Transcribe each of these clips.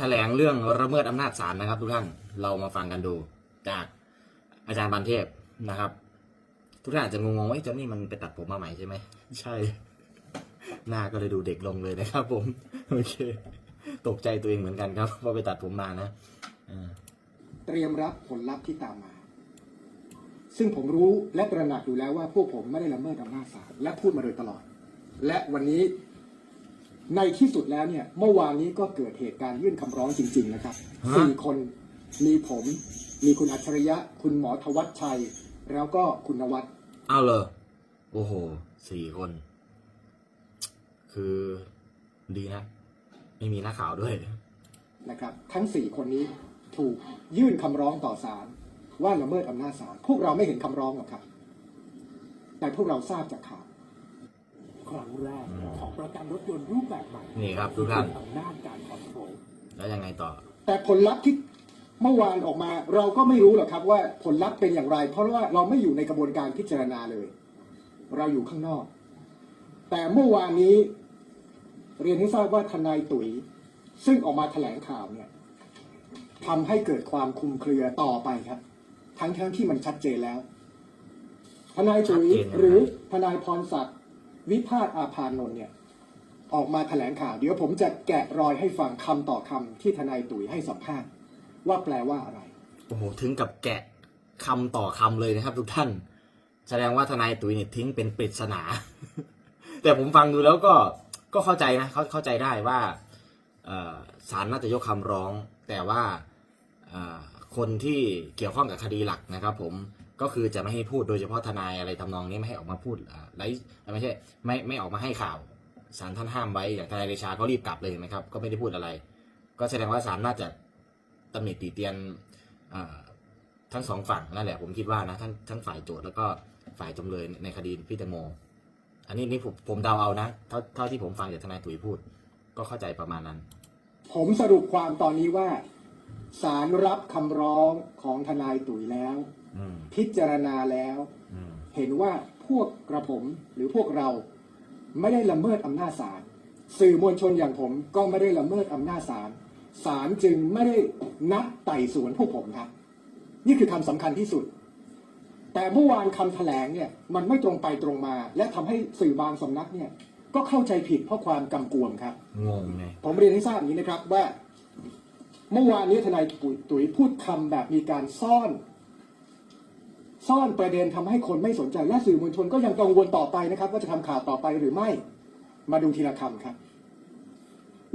แถลงเรื่องระเมิดอำนาจศาลนะครับทุกท่านเรามาฟังกันดูจากอาจารย์บันเทพนะครับ ทุกท่านอาจจะงงๆว่าไอ้เจ้านี่มันไปตัดผมมาใหม่ใช่ไหมใช่ หน้าก็เลยดูเด็กลงเลยนะครับ ผมโอเค ตกใจตัวเองเหมือนกันครับว่าไปตัดผมมานะอ่าเตรียมรับผลลัพธ์ที่ตามมา ซึ่งผมรู้และตระหนักอยู่แล้วว่าพวกผมไม่ได้ละเมิดอำนาจศาลและพูดมาโดยตลอด และวันนี้ ในที่สุดแล้วเนี่ยเมื่อวานนี้ก็เกิดเหตุการณ์ยื่นคำร้องจริง ๆ นะครับสี่คนมีผม มีคุณอัจฉริยะ คุณหมอทวัชชัย แล้วก็คุณนวัดเอาเลยโอ้โหสี่คน คือดีนะ ไม่มีนักข่าวด้วย นะครับ ทั้งสี่คนนี้ถูกยื่นคำร้องต่อศาลว่าละเมิดอำนาจศาลพวกเราไม่เห็นคำร้องหรอกครับ แต่พวกเราทราบจากข่าว ครั้งแรกของประกันรถยนต์รูปแบบใหม่นี่ครับทุกท่านอำนาจการคอนโทรลแล้วยังไงต่อ แต่ผลลัพธ์ที่เมื่อวานออกมาเราก็ไม่รู้หรอกครับว่าผลลัพธ์เป็นอย่างไร เพราะว่าเราไม่อยู่ในกระบวนการพิจารณาเลย เราอยู่ข้างนอก แต่เมื่อวานนี้ เรียนให้ทราบว่าทนายตุ๋ย ซึ่งออกมาแถลงข่าวเนี่ยทำให้เกิดความคลุมเครือต่อไปครับ ทั้งทั้งที่มันชัดเจนแล้ว ทนายตุ๋ยชัดเจนยังไงหรือทนายพรศักดิ์ วิพาทอาภานนท์เนี่ยออกมาแถลงข่าว เดี๋ยวผมจะแกะรอยให้ฟังคำต่อคำที่ทนายตุ๋ยให้สัมภาษณ์ว่าแปลว่าอะไร โอ้โห ถึงกับแกะคำต่อคำเลยนะครับ ทุกท่าน แสดงว่าทนายตุ๋ยเนี่ยทิ้งเป็นปริศนา แต่ผมฟังดูแล้วก็ก็เข้าใจนะเขาเข้าใจได้ว่าศาลน่าจะยกคำร้อง แต่ว่าคนที่เกี่ยวข้องกับคดีหลักนะครับ ผม ก็คือจะไม่ให้พูดโดยเฉพาะทนายอะไรทำนองนี้ไม่ให้ออกมาพูดไลฟ์ไม่ใช่ไม่ไม่ออกมาให้ข่าวศาลท่านห้ามไว้อย่างทนายเดชาก็รีบกลับเลยเห็นไหมครับ ก็ไม่ได้พูดอะไร ก็แสดงว่าศาลน่าจะตำหนิตีเตียนทั้งสองฝั่งนั่นแหละผมคิดว่านะทั้งทั้งฝ่ายโจทย์แล้วก็ฝ่ายจำเลยในคดีพี่แตงโม อันนี้นี่ผมผมเดาเอานะเท่าเท่าที่ผมฟังจากทนายตุ๋ยพูด ก็เข้าใจประมาณนั้น ผมสรุปความตอนนี้ว่าศาลรับคำร้องของทนายตุ๋ยแล้ว พิจารณาแล้วอืมเห็นว่าพวกกระผมหรือพวกเราไม่ได้ละเมิดอำนาจศาลสื่อมวลชนอย่างผมก็ไม่ได้ละเมิดอำนาจศาลศาลจึงไม่ได้นัดไต่สวนพวกผมครับ นี่คือคำสำคัญที่สุด แต่เมื่อวานคำแถลงเนี่ยมันไม่ตรงไปตรงมา และทำให้สื่อบางสำนักเนี่ยก็เข้าใจผิดเพราะความกำกวมครับงงไงผมเรียนให้ทราบอย่างนี้นะครับว่า เมื่อวานนี้ทนายตุ๋ยพูดคำแบบมีการซ่อน ซ่อนประเด็นทำให้คนไม่สนใจและสื่อมวลชนก็ยังกังวลต่อไปนะครับ ว่าจะทำข่าวต่อไปหรือไม่ มาดูทีละคำครับ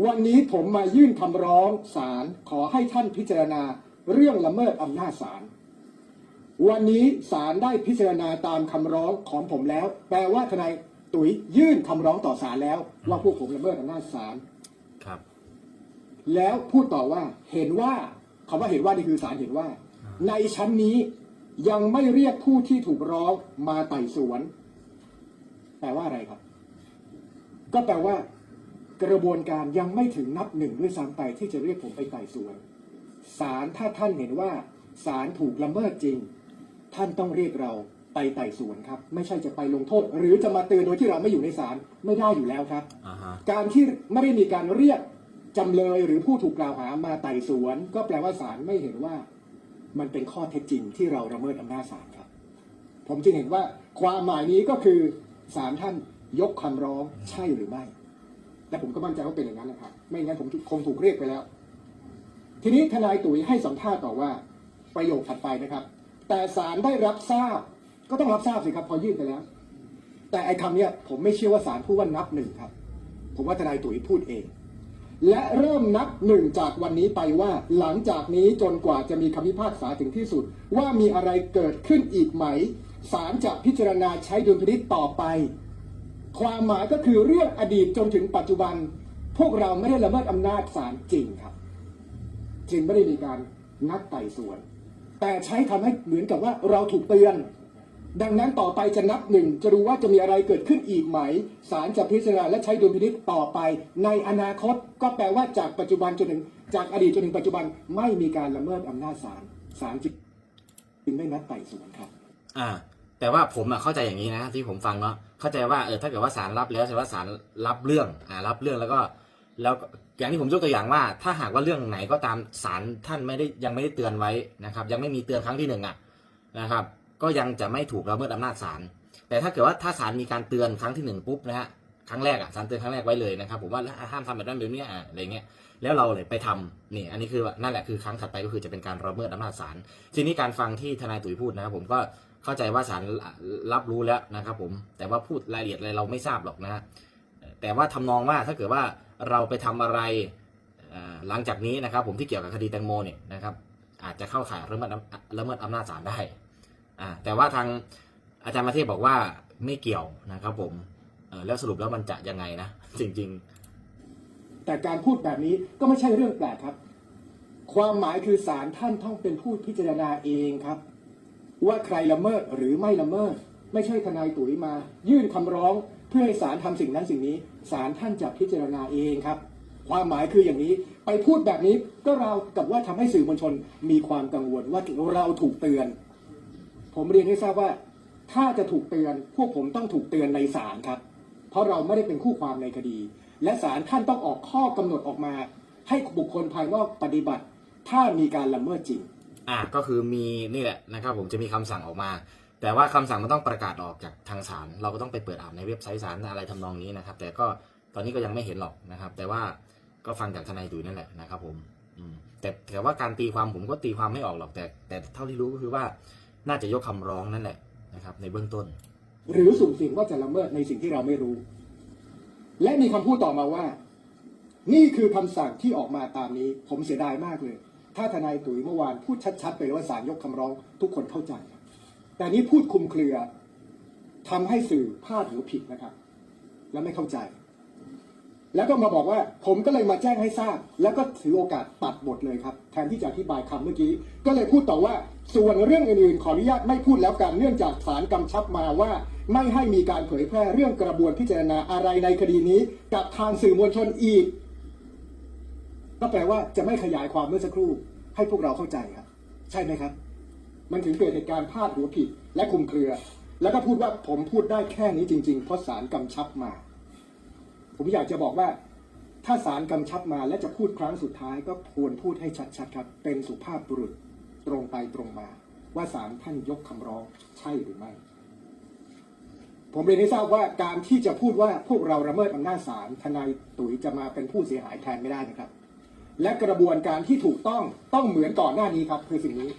วันนี้ผมมายื่นคำร้องศาลขอให้ท่านพิจารณาเรื่องละเมิดอำนาจศาลวันนี้ศาลได้พิจารณาตามคำร้องของผมแล้ว แปลว่าทนายตุ๋ยยื่นคำร้องต่อศาลแล้ว ว่าพวกผมละเมิดอำนาจศาลครับ แล้วพูดต่อว่าเห็นว่าคำว่าเห็นว่านี่คือศาลเห็นว่า ในชั้นนี้ ยังไม่เรียกผู้ที่ถูกร้องมาไต่สวน แปลว่าอะไรครับ ก็แปลว่า กระบวนการยังไม่ถึงนับหนึ่งด้วยซ้ำไปที่จะเรียกผมไปไต่สวนศาลถ้าท่านเห็นว่าศาลถูกละเมิดจริง ท่านต้องเรียกเราไปไต่สวนครับ ไม่ใช่จะไปลงโทษ หรือจะมาเตือนโดยที่เราไม่อยู่ในศาลไม่ได้อยู่แล้วครับอ่าฮะการที่ไม่ได้มีการเรียกจำเลยหรือผู้ถูกกล่าวหามาไต่สวน ก็แปลว่าศาลไม่เห็นว่า มันเป็นข้อเท็จจริงที่เราละเมิดอำนาจศาลครับ ผมจึงเห็นว่าความหมายนี้ก็คือศาลท่านยกคำร้องใช่หรือไม่ และผมก็มั่นใจว่าเป็นอย่างนั้นนะครับ ไม่งั้นผมคงถูกเรียกไปแล้ว ทีนี้ทนายตุ๋ยให้สัมภาษณ์ต่อว่าประโยคถัดไปนะครับ แต่ศาลได้รับทราบ ก็ต้องรับทราบสิครับพอยื่นไปแล้ว แต่ไอ้คำเนี้ยผมไม่เชื่อว่าศาลพูดว่านับหนึ่งครับ ผมว่าทนายตุ๋ยพูดเอง และเริ่มนับหนึ่งจากวันนี้ไปว่า หลังจากนี้จนกว่าจะมีคำพิพากษาถึงที่สุด ว่ามีอะไรเกิดขึ้นอีกไหมศาลจะพิจารณาใช้ดุลพินิจต่อไป ความหมายก็คือเรื่องอดีตจนถึงปัจจุบัน พวกเราไม่ได้ละเมิดอำนาจศาลจริงครับจึงไม่ได้มีการนัดไต่สวน แต่ใช้ทำให้เหมือนกับว่าเราถูกเตือน ดังนั้นต่อไปจะนับหนึ่งจะดูว่าจะมีอะไรเกิดขึ้นอีกไหมศาลจะพิจารณาและใช้ดุลพินิจต่อไป ในอนาคตก็แปลว่าจากปัจจุบันจนถึงจากอดีตจนถึงปัจจุบันไม่มีการละเมิดอำนาจศาลศาลจึงไม่นัดไต่สวนครับ อ่า แต่ว่าผมอะเข้าใจอย่างนี้นะที่ผมฟังเนาะเข้าใจว่าเออถ้าเกิดว่าศาลรับแล้วแสดงว่าศาลรับเรื่องอ่ารับเรื่องแล้วก็ แล้วอย่างที่ผมยกตัวอย่างว่า ถ้าหากว่าเรื่องไหนก็ตามศาลท่านไม่ได้ยังไม่ได้เตือนไว้นะครับ ยังไม่มีเตือนครั้งที่หนึ่งอะนะครับ ก็ยังจะไม่ถูกละเมิดอำนาจศาลแต่ถ้าเกิดว่าถ้าศาลมีการเตือนครั้งที่หนึ่งปุ๊บนะฮะครั้งแรกอะศาลเตือนครั้งแรกไว้เลยนะครับผมว่าห้ามทำแบบนั้นแบบนี้อะอะไรเงี้ยแล้วเราเลยไปทำนี่อันนี้คือนั่นแหละคือครั้งถัดไปก็คือจะเป็นการละเมิดอำนาจศาลทีนี้การฟังที่ทนายตุ๋ยพูดนะครับผมก็เข้าใจว่าศาลรับรู้แล้วนะครับผมแต่ว่าพูดรายละเอียดอะไรเราไม่ทราบหรอกนะฮะแต่ว่าทำนองว่าถ้าเกิดว่าเราไปทำอะไรหลังจากนี้นะครับผมที่เกี่ยวกับคดีแตงโมเนี่ยนะครับอาจจะเข้าข่ายละเมิดอำละเมิดอำนาจศาลได้ อ่าแต่ว่าทางอาจารย์มาเทพบอกว่าไม่เกี่ยวนะครับผมเอแล้วสรุปแล้วมันจะยังไงนะ จริงแต่การพูดแบบนี้ก็ไม่ใช่เรื่องแปลกครับ ความหมายคือศาลท่านต้องเป็นผู้พิจารณาเองครับ ว่าใครละเมิดหรือไม่ละเมิด ไม่ใช่ทนายตุ๋ยมา ยื่นคำร้องเพื่อให้ศาลทำสิ่งนั้นสิ่งนี้ศาลท่านจะพิจารณาเองครับ ความหมายคืออย่างนี้ไปพูดแบบนี้ก็เรากับว่าทำให้สื่อมวลชน มีความกังวลว่าเราถูกเตือน ผมเรียนให้ทราบว่า ถ้าจะถูกเตือนพวกผมต้องถูกเตือนในศาลครับ เพราะเราไม่ได้เป็นคู่ความในคดี และศาลท่านต้องออกข้อกำหนดออกมา ให้บุคคลภายนอกปฏิบัติ ถ้ามีการละเมิดจริง อะก็คือมีนี่แหละนะครับผมจะมีคำสั่งออกมา แต่ว่าคำสั่งมันต้องประกาศออกจากทางศาลเราก็ต้องไปเปิดอ่านในเว็บไซต์ศาลอะไรทำนองนี้นะครับ แต่ก็ตอนนี้ก็ยังไม่เห็นหรอกนะครับ แต่ว่าก็ฟังจากทนายดุยนั่นแหละนะครับ ผมแต่แต่ว่าการตีความผมก็ตีความไม่ออกหรอกแต่ แต่เท่าที่รู้ก็คือว่า น่าจะยกคำร้องนั่นแหละนะครับ ในเบื้องต้น หรือสุ่มเสี่ยงว่าจะละเมิดในสิ่งที่เราไม่รู้ และมีคำพูดต่อมาว่า นี่คือคำสั่งที่ออกมาตามนี้ ผมเสียดายมากเลย ถ้าทนายตุ๋ยเมื่อวานพูดชัดๆ ไปเลยว่าศาลยกคำร้องทุกคนเข้าใจ แต่นี้พูดคลุมเครือทำให้สื่อพลาดหรือผิดนะครับ และไม่เข้าใจ แล้วก็มาบอกว่า ผมก็เลยมาแจ้งให้ทราบ แล้วก็ถือโอกาสตัดบทเลยครับ แทนที่จะอธิบายคำเมื่อกี้ ก็เลยพูดต่อว่าส่วนเรื่องอื่นๆขออนุญาตไม่พูดแล้วกันเนื่องจากศาลกำชับมาว่า ไม่ให้มีการเผยแพร่เรื่องกระบวนพิจารณาอะไรในคดีนี้ กับทางสื่อมวลชนอีก ก็แปลว่าจะไม่ขยายความเมื่อสักครู่ ให้พวกเราเข้าใจครับ ใช่ไหมครับ มันถึงเกิดเหตุการณ์พลาดหัวผิด และคุมเครือ แล้วก็พูดว่าผมพูดได้แค่นี้จริง ๆ เพราะศาลกำชับมา ผมอยากจะบอกว่า ถ้าศาลกำชับมาและจะพูดครั้งสุดท้ายก็ควรพูดให้ชัดๆครับ เป็นสุภาพบุรุษตรงไปตรงมา ว่าศาลท่านยกคำร้องใช่หรือไม่ ผมเรียนให้ทราบว่าการที่จะพูดว่าพวกเราละเมิดอำนาจศาลทนายตุ๋ยจะมาเป็นผู้เสียหายแทนไม่ได้นะครับ และกระบวนการที่ถูกต้องต้องเหมือนก่อนหน้านี้ครับ คือสิ่งนี้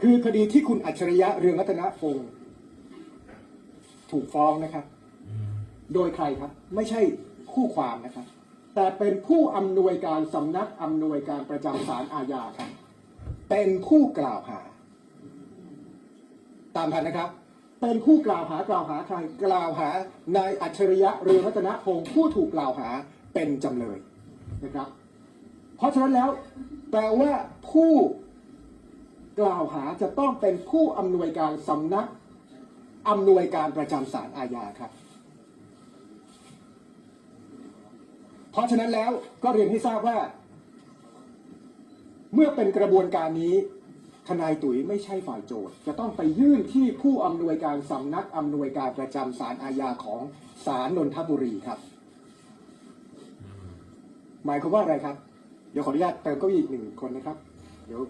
คือคดีที่คุณอัจฉริยะเรืองรัตนพงศ์ถูกฟ้องนะครับ โดยใครครับ ไม่ใช่ คู่ความนะครับ แต่เป็นผู้อำนวยการสำนักอำนวยการประจำศาลอาญาครับ เป็นผู้กล่าวหา ตามทันนะครับ เป็นผู้กล่าวหากล่าวหาใครกล่าวหานายอัจฉริยะเรืองรัตนพงศ์ผู้ถูกกล่าวหาเป็นจำเลยนะครับ เพราะฉะนั้นแล้วแปลว่าผู้กล่าวหาจะต้องเป็นผู้อำนวยการสำนักอำนวยการประจำศาลอาญาครับ เพราะฉะนั้นแล้วก็เรียนให้ทราบว่า เมื่อเป็นกระบวนการนี้ทนายตุ๋ยไม่ใช่ฝ่ายโจทย์ จะต้องไปยื่นที่ผู้อำนวยการสำนักอำนวยการประจำศาลอาญาของศาลนนทบุรีครับ หมายความว่าอะไรครับ เดี๋ยวขออนุญาตเติมเก้าอี้อีกหนึ่งคนนะครับ เดี๋ยว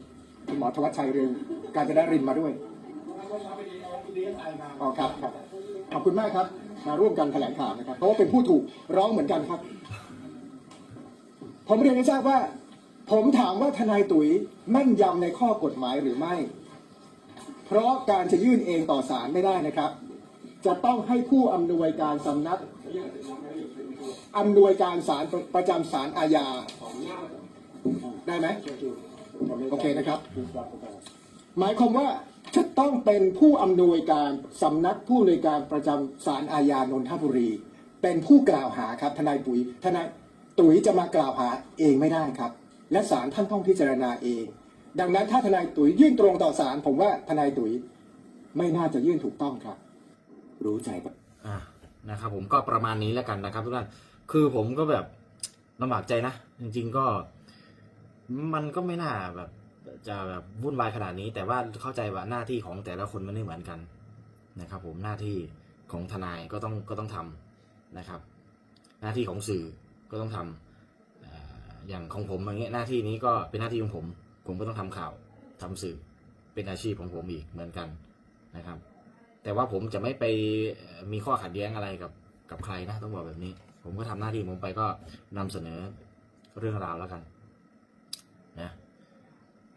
คุณหมอธวัชชัยเรืองการจะได้รินมาด้วยอ๋อครับครับ ขอบคุณมากครับ มาร่วมกันแถลงข่าวนะครับ เพราะว่าเป็นผู้ถูกร้องเหมือนกันครับ ผมเรียนให้ทราบว่า ผมถามว่าทนายตุ๋ยแม่นยำในข้อกฎหมายหรือไม่ เพราะการจะยื่นเองต่อศาลไม่ได้นะครับ จะต้องให้ผู้อำนวยการสำนักอำนวยการศาลประจำศาลอาญาได้ไหมโอเคนะครับ หมายความว่าจะต้องเป็นผู้อำนวยการสำนักผู้อำนวยการประจำศาลอาญานนทบุรี เป็นผู้กล่าวหาครับทนายปุ๋ยทนาย ตุ๋ยจะมากล่าวหาเองไม่ได้ครับ และศาลท่านต้องพิจารณาเอง ดังนั้นถ้าทนายตุ๋ยยื่นตรงต่อศาลผมว่าทนายตุ๋ยไม่น่าจะยื่นถูกต้องครับ รู้ใจปะอะนะครับ ผมก็ประมาณนี้แล้วกันนะครับทุกท่านคือผมก็แบบลำบากใจนะจริง ๆก็ มันก็ไม่น่าแบบ จะแบบวุ่นวายขนาดนี้ แต่ว่าเข้าใจว่าหน้าที่ของแต่ละคนมันไม่เหมือนกันนะครับ ผมหน้าที่ของทนายก็ต้องก็ต้องทำนะครับ หน้าที่ของสื่อ ก็ต้องทำเอ่ออย่างของผมอย่างเงี้ยหน้าที่นี้ก็เป็นหน้าที่ของผม ผมก็ต้องทำข่าวทำสื่อเป็นอาชีพของผมอีกเหมือนกันนะครับ แต่ว่าผมจะไม่ไปเอ่อมีข้อขัดแย้งอะไรกับกับใครนะต้องบอกแบบนี้ ผมก็ทำหน้าที่ผมไปก็นำเสนอเรื่องราวแล้วกันนะ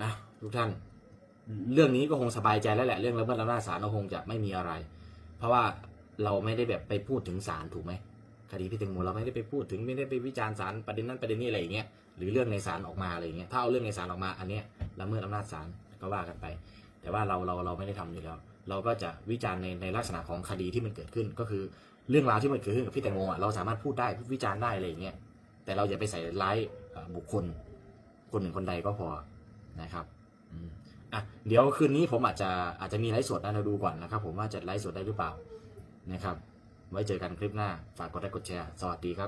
อะทุกท่าน เรื่องนี้ก็คงสบายใจแล้วแหละเรื่องละเมิดอำนาจศาลเราคงจะไม่มีอะไร เพราะว่าเราไม่ได้แบบไปพูดถึงศาลถูกไหม คดีพี่แตงโมเราไม่ได้ไปพูดถึงไม่ได้ไปวิจารณ์ศาลประเด็นนั้นประเด็นนี้อะไรอย่างเงี้ยหรือเรื่องในศาลออกมาอะไรอย่างเงี้ยถ้าเอาเรื่องในศาลออกมาอันเนี้ยละเมิดอำนาจศาลก็ว่ากันไป แต่ว่าเราเราเราไม่ได้ทำอยู่แล้ว เราก็จะวิจารณ์ในในลักษณะของคดีที่มันเกิดขึ้นก็คือเรื่องราวที่มันเกิดขึ้นกับพี่แตงโมอะเราสามารถพูดได้วิจารณ์ได้อะไรอย่างเงี้ยแต่เราอย่าไปใส่ร้ายบุคคล คนหนึ่งคนใดก็พอนะครับอะเดี๋ยวคืนนี้ผมอาจจะอาจจะมีไลฟ์สดนะเราดูก่อนนะครับ ผมว่าจะไลฟ์สดได้หรือเปล่านะครับ ไว้เจอกันคลิปหน้า ฝากกดไลค์กดแชร์ สวัสดีครับ